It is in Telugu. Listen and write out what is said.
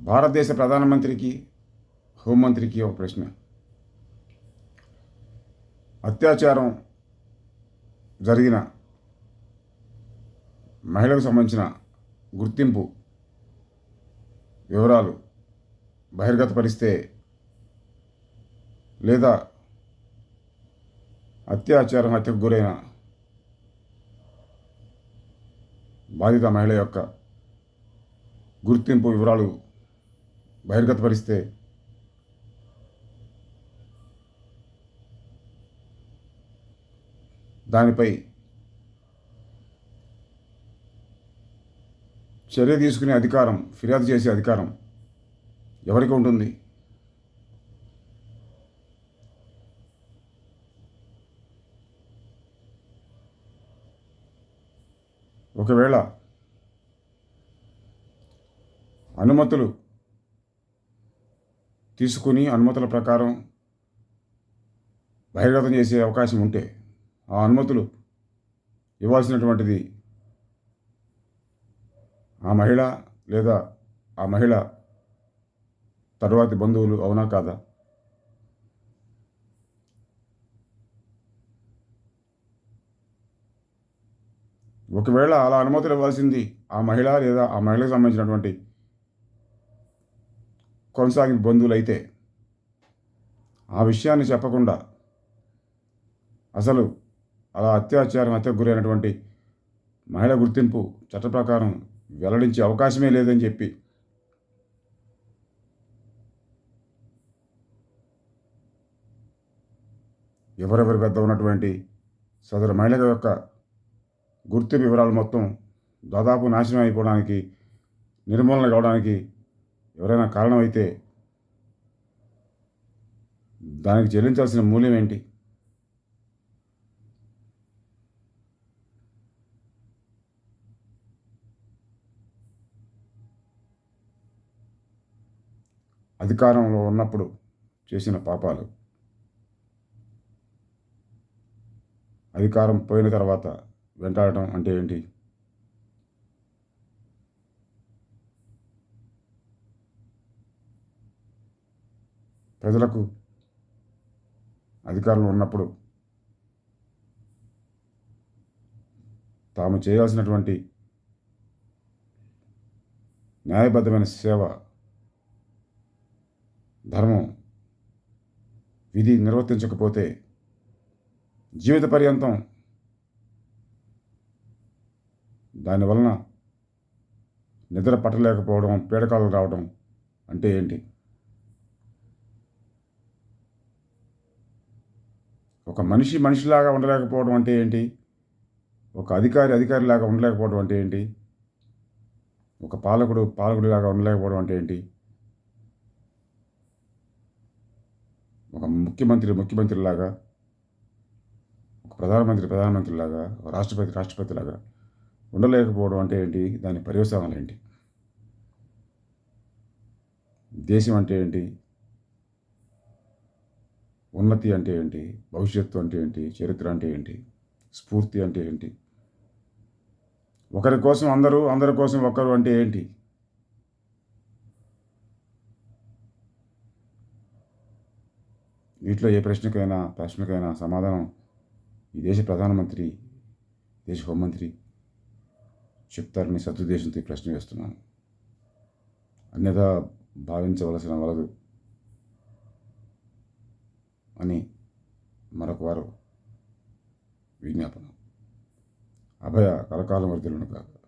భారతదేశ ప్రధానమంత్రికి హోంమంత్రికి ఒక ప్రశ్న. అత్యాచారం జరిగిన మహిళకు సంబంధించిన గుర్తింపు వివరాలు బహిర్గతపరిస్తే లేదా అత్యాచారం హత్యకు గురైన బాధిత మహిళ యొక్క గుర్తింపు వివరాలు బహిర్గతపరిస్తే దానిపై చర్య తీసుకునే అధికారం ఫిర్యాదు చేసే అధికారం ఎవరికి ఉంటుంది? ఒకవేళ అనుమతులు తీసుకుని అనుమతుల ప్రకారం బహిర్గతం చేసే అవకాశం ఉంటే ఆ అనుమతులు ఇవ్వాల్సినటువంటిది ఆ మహిళ లేదా ఆ మహిళ తరువాతి బంధువులు అవునా కాదా? ఒకవేళ అలా అనుమతులు ఇవ్వాల్సింది ఆ మహిళ లేదా ఆ మహిళకు సంబంధించినటువంటి కొనసాగిన బంధువులు అయితే ఆ విషయాన్ని చెప్పకుండా అసలు అలా అత్యాచారం హత్యకు గురైనటువంటి మహిళ గుర్తింపు చట్ట ప్రకారం వెల్లడించే అవకాశమే లేదని చెప్పి ఎవరెవరి పెద్ద ఉన్నటువంటి సదరు మహిళ యొక్క గుర్తింపు వివరాలు మొత్తం దాదాపు నాశనం అయిపోవడానికి నిర్మూలన కావడానికి ఎవరైనా కారణమైతే దానికి చెల్లించాల్సిన మూల్యం ఏంటి? అధికారంలో ఉన్నప్పుడు చేసిన పాపాలు అధికారం పోయిన తర్వాత వెంటాడటం అంటే ఏంటి? ప్రజలకు అధికారులు ఉన్నప్పుడు తాము చేయాల్సినటువంటి న్యాయబద్ధమైన సేవ ధర్మం విధి నిర్వర్తించకపోతే జీవిత పర్యంతం దానివలన నిద్ర పట్టలేకపోవడం పీడకాలు రావడం అంటే ఏంటి? ఒక మనిషి మనిషిలాగా ఉండలేకపోవడం అంటే ఏంటి? ఒక అధికారి అధికారిలాగా ఉండలేకపోవడం అంటే ఏంటి? ఒక పాలకుడు పాలకుడిలాగా ఉండలేకపోవడం అంటే ఏంటి? ఒక ముఖ్యమంత్రి ముఖ్యమంత్రిలాగా ఒక ప్రధానమంత్రి ప్రధానమంత్రిలాగా ఒక రాష్ట్రపతి రాష్ట్రపతిలాగా ఉండలేకపోవడం అంటే ఏంటి? దాని పర్యవసానాలు ఏంటి? దేశం అంటే ఏంటి? ఉన్నతి అంటే ఏంటి? భవిష్యత్తు అంటే ఏంటి? చరిత్ర అంటే ఏంటి? స్ఫూర్తి అంటే ఏంటి? ఒకరి కోసం అందరూ అందరి కోసం ఒకరు అంటే ఏంటి? వీటిలో ఏ ప్రశ్నకైనా ప్రశ్నకైనా సమాధానం ఈ దేశ ప్రధానమంత్రి దేశ హోంమంత్రి చెప్తారని సదుద్దేశంతో ప్రశ్న వేస్తున్నాను. అన్యథా భావించవలసిన వలదు. అని మరొక వారు విజ్ఞాపన. అభయ కలకాలం వర్ధులను కాదు.